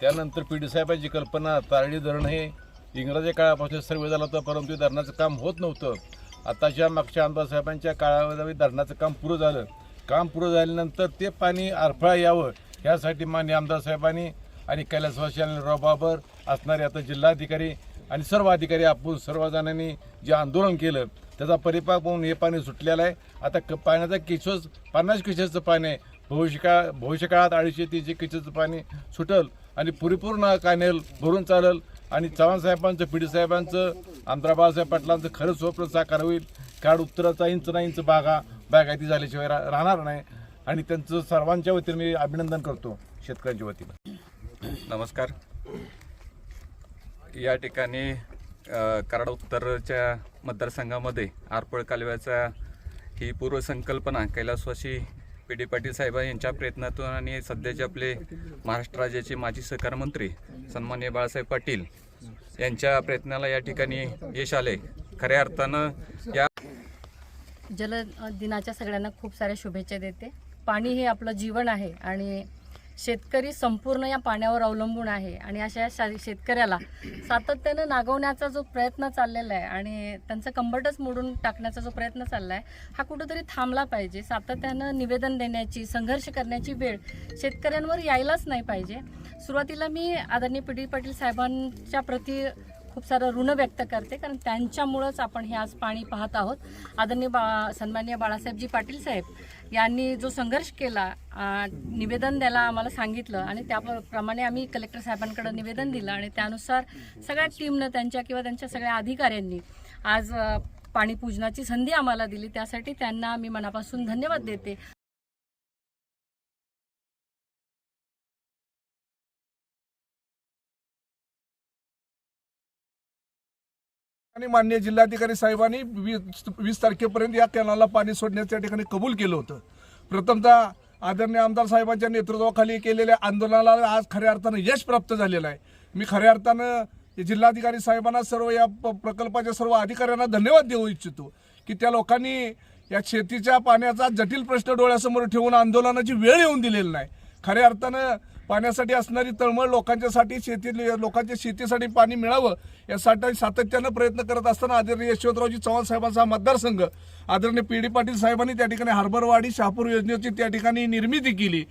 त्यानंतर P D साहेबांची कल्पना तारडी धरण हे इंग्रजी काळापासून सर्व झालं होतं परंतु धरणाचं काम होत नव्हतं. आताच्या मागच्या आमदार साहेबांच्या काळामध्ये धरणाचं काम पुरं झालं. काम पुरं झाल्यानंतर ते पाणी आरफळा यावं यासाठी मान्य आमदार साहेबांनी आणि कैलासवासी राव बाबर असणारे आता जिल्हाधिकारी आणि सर्व अधिकारी आपण सर्वजणांनी जे आंदोलन केलं त्याचा परिपाक म्हणून हे पाणी सुटलेलं आहे. आता क पाण्याचा किशोच पन्नास किशोचं पाणी आहे. भविष्यकाळ भविष्यकाळात अडीचशे तीनशे किशोचं पाणी सुटल. आणि परिपूर्ण कानेल भरून चालेल. आणि चव्हाण साहेबांचं पिढी साहेबांचं आमदार बाळासाहेब पाटलांचं खरंच स्वप्न साकार होईल. काळ उत्तराचा इंच ना इंच बागा बागायती झाल्याशिवाय रा राहणार नाही. आणि त्यांचं सर्वांच्या वतीने मी अभिनंदन करतो शेतकऱ्यांच्या वतीनं. नमस्कार. या ठिकाणी कराड उत्तरच्या मतदारसंघामध्ये आरपळ कालव्याचा ही पूर्वसंकल्पना कैलासवासी पी डी पाटील साहेब यांच्या प्रयत्नातून आणि सध्याचे आपले महाराष्ट्र राज्याचे माजी सहकार मंत्री सन्मान्य बाळासाहेब पाटील यांच्या प्रयत्नाला या ठिकाणी यश आले. खऱ्या अर्थानं या जल दिनाच्या सगळ्यांना खूप साऱ्या शुभेच्छा देते. पाणी हे आपलं जीवन आहे आणि शेतकरी संपूर्ण या पाण्यावर अवलंबून आहे आणि अशा शा- शेतकऱ्याला सातत्यानं नागवण्याचा जो प्रयत्न चाललेला आहे आणि त्यांचं कंबरटच मोडून टाकण्याचा जो प्रयत्न चालला आहे हा कुठंतरी थांबला पाहिजे. सातत्यानं निवेदन देण्याची संघर्ष करण्याची वेळ शेतकऱ्यांवर यायलाच नाही पाहिजे. सुरुवातीला मी आदरणीय पी डी पाटील साहेबांच्या प्रती खूप सारं ऋण व्यक्त करते कारण त्यांच्यामुळंच आपण हे आज पाणी पाहत आहोत. आदरणीय बा सन्मान्य बाळासाहेबजी पाटील साहेब यांनी जो संघर्ष केला निवेदन द्यायला आम्हाला सांगितलं आणि त्याप्रमाणे आम्ही कलेक्टर साहेबांकडे निवेदन दिलं आणि त्यानुसार सगळ्या टीमनं त्यांच्या किंवा त्यांच्या सगळ्या अधिकाऱ्यांनी आज पाणीपूजनाची पाणी पूजनाची संधी आम्हाला दिली. त्यासाठी त्यांना मी मनापासून धन्यवाद देते. आणि मान्य जिल्हाधिकारी साहेबांनी वीस वीस तारखेपर्यंत या कॅनलला पाणी सोडण्याच्या ठिकाणी कबूल केलं होतं. प्रथमतः आदरणीय आमदार साहेबांच्या नेतृत्वाखाली केलेल्या आंदोलनाला आज खऱ्या अर्थानं यश प्राप्त झालेलं आहे. मी खऱ्या अर्थानं जिल्हाधिकारी साहेबांना सर्व या प्रकल्पाच्या सर्व अधिकाऱ्यांना धन्यवाद देऊ इच्छितो की त्या लोकांनी या शेतीच्या पाण्याचा जटिल प्रश्न डोळ्यासमोर ठेवून आंदोलनाची वेळ येऊन दिलेली नाही. खऱ्या अर्थानं पाण्यासाठी असणारी तळमळ लोकांच्यासाठी शेती लोकांच्या शेतीसाठी पाणी मिळावं यासाठी सातत्यानं प्रयत्न करत असताना आदरणीय यशवंतरावजी चव्हाण साहेबांचा मतदारसंघ आदरणीय पी डी पाटील साहेबांनी त्या ठिकाणी हार्बरवाडी शहापूर योजनेची त्या ठिकाणी निर्मिती केली.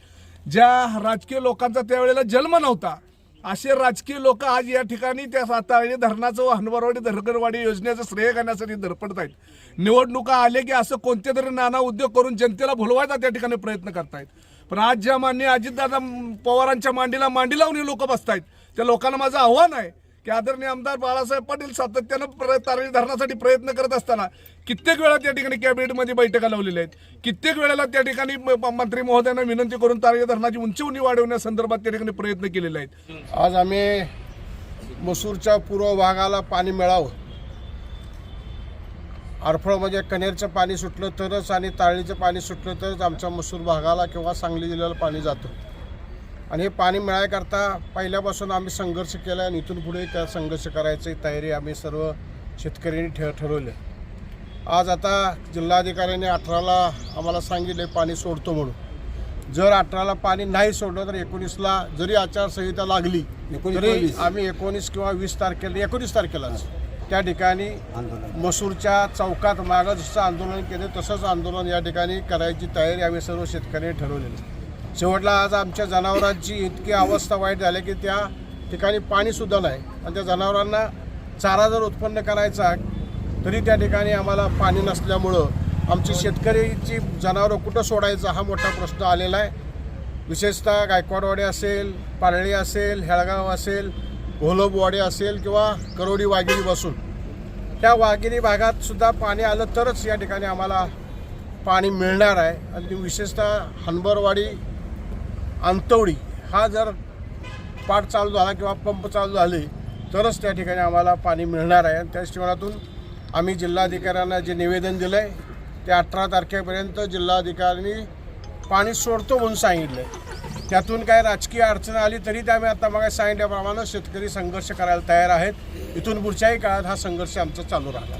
ज्या राजकीय लोकांचा त्यावेळेला जन्म नव्हता असे राजकीय लोक आज या ठिकाणी त्या सातारा धरणाचं व हनवरवाडी धरगरवाडी योजनेचं श्रेय करण्यासाठी धडपडत आहेत. निवडणुका आले की असं कोणते तरी नाना उद्योग करून जनतेला भुलवायचा त्या ठिकाणी प्रयत्न करतायत. पण आज ज्या मान्य अजितदादा पवारांच्या मांडीला मांडी लावून लोक बसतायत त्या लोकांना माझं आव्हान आहे की आदरणीय आमदार बाळासाहेब पाटील सातत्यानं प्र- तारळी धरणासाठी प्रयत्न करत असताना कित्येक वेळा त्या ठिकाणी कॅबिनेटमध्ये बैठका लावलेल्या आहेत. कित्येक वेळेला त्या ठिकाणी म- मंत्री महोदयांना विनंती करून तारळी धरणाची उंची वाढवण्यासंदर्भात त्या ठिकाणी प्रयत्न केलेले आहेत. आज आम्ही मसूरच्या पूर्व भागाला पाणी मिळावं. अडफळ म्हणजे कनेरचं पाणी सुटलं तरच आणि ताळीचं पाणी सुटलं तरच आमच्या मसूर भागाला किंवा सांगली जिल्ह्याला पाणी जातं. आणि हे पाणी मिळायकरता पहिल्यापासून आम्ही संघर्ष केला आणि इथून पुढे त्या संघर्ष करायची तयारी आम्ही सर्व शेतकऱ्यांनी ठेव ठरवले. आज आता जिल्हाधिकाऱ्यांनी अठराला आम्हाला सांगितले पाणी सोडतो म्हणून. जर अठराला पाणी नाही सोडलं तर एकोणीसला जरी आचारसंहिता लागली तरी आम्ही एकोणीस किंवा वीस तारखेला एकोणीस तारखेलाच. त्या ठिकाणी मसूरच्या चौकात मागं जसं आंदोलन केलं तसंच आंदोलन या ठिकाणी करायची तयारी आम्ही सर्व शेतकऱ्यांनी ठरवलेली. शेवटला आज आमच्या जनावरांची इतकी अवस्था वाईट झाली की त्या ठिकाणी पाणीसुद्धा नाही. आणि त्या जनावरांना चारा जर उत्पन्न करायचा तरी त्या ठिकाणी आम्हाला पाणी नसल्यामुळं आमची शेतकऱ्याची जनावरं कुठं सोडायचं हा मोठा प्रश्न आलेला आहे. विशेषतः गायकवाडवाडी असेल पारळी असेल हेळगाव असेल घोलबवाडी असेल किंवा करोडी वाघिरी बसून त्या वाघिरी भागात सुद्धा पाणी आलं तरच या ठिकाणी आम्हाला पाणी मिळणार आहे. आणि ती विशेषतः हनबरवाडी अंतवडी हा जर पाठ चालू झाला किंवा पंप चालू झाले तरच त्या ठिकाणी आम्हाला पाणी मिळणार आहे. आणि त्या दृष्टिकोनातून आम्ही जिल्हाधिकाऱ्यांना जे निवेदन दिलं आहे ते अठरा तारखेपर्यंत जिल्हाधिकाऱ्यांनी पाणी सोडतो म्हणून सांगितलं आहे त्यातून काय राजकीय अडचण आली तरी ते आम्ही आता मग सांगितल्याप्रमाणे शेतकरी संघर्ष करायला तयार आहेत. इथून पुढच्याही काळात हा संघर्ष आमचा चालू राहणार.